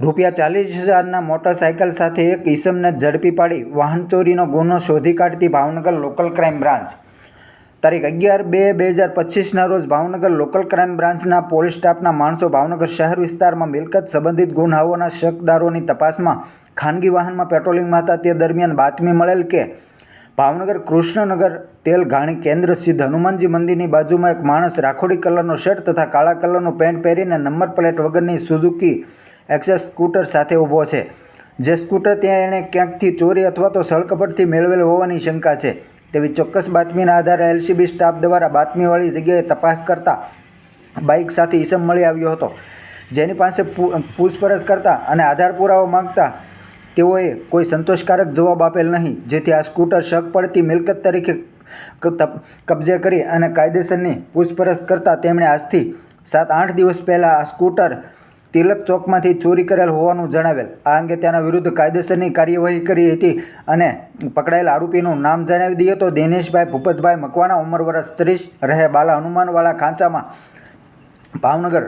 રૂપિયા ચાલીસ હજારના મોટરસાયકલ સાથે એક ઈસમને ઝડપી પાડી વાહન ચોરીનો ગુનો શોધી કાઢતી ભાવનગર લોકલ ક્રાઇમ બ્રાન્ચ. તારીખ અગિયાર બે બે હજાર પચીસના રોજ ભાવનગર લોકલ ક્રાઇમ બ્રાન્ચના પોલીસ સ્ટાફના માણસો ભાવનગર શહેર વિસ્તારમાં મિલકત સંબંધિત ગુનાઓના શકદારોની તપાસમાં ખાનગી વાહનમાં પેટ્રોલિંગમાં હતા તે દરમિયાન બાતમી મળેલ કે ભાવનગર કૃષ્ણનગર તેલ ઘાણી કેન્દ્ર સિદ્ધ હનુમાનજી મંદિરની બાજુમાં એક માણસ રાખોડી કલરનો શર્ટ તથા કાળા કલરનું પેન્ટ પહેરીને નંબર પ્લેટ વગરની સુઝુકી એક્સેસ સ્કૂટર સાથે ઊભો છે. જે સ્કૂટર ત્યાં એણે ક્યાંકથી ચોરી અથવા તો સળકપટથી મેળવેલ હોવાની શંકા છે. તેવી ચોક્કસ બાતમીના આધારે એલસીબી સ્ટાફ દ્વારા બાતમીવાળી જગ્યાએ તપાસ કરતા બાઇક સાથે ઈસમ મળી આવ્યો હતો. જેની પાસે પૂછપરછ કરતા અને આધાર પુરાવો માંગતા તેઓએ કોઈ સંતોષકારક જવાબ આપેલ નહીં. જેથી આ સ્કૂટર શક પડતી મિલકત તરીકે કબજે કરી અને કાયદેસરની પૂછપરછ કરતાં તેમણે આજથી સાત આઠ દિવસ પહેલાં આ સ્કૂટર તિલક ચોકમાંથી ચોરી કરેલ હોવાનું જણાવેલ. આ અંગે તેના વિરુદ્ધ કાયદેસરની કાર્યવાહી કરી હતી અને પકડાયેલ આરોપીનું નામ જણાવી દઈએ તો દિનેશભાઈ, ભૂપતભાઈ મકવાણા ઉંમર વર્ષ ત્રીસ, રહે બાલા હનુમાનવાળા ખાંચામાં ભાવનગર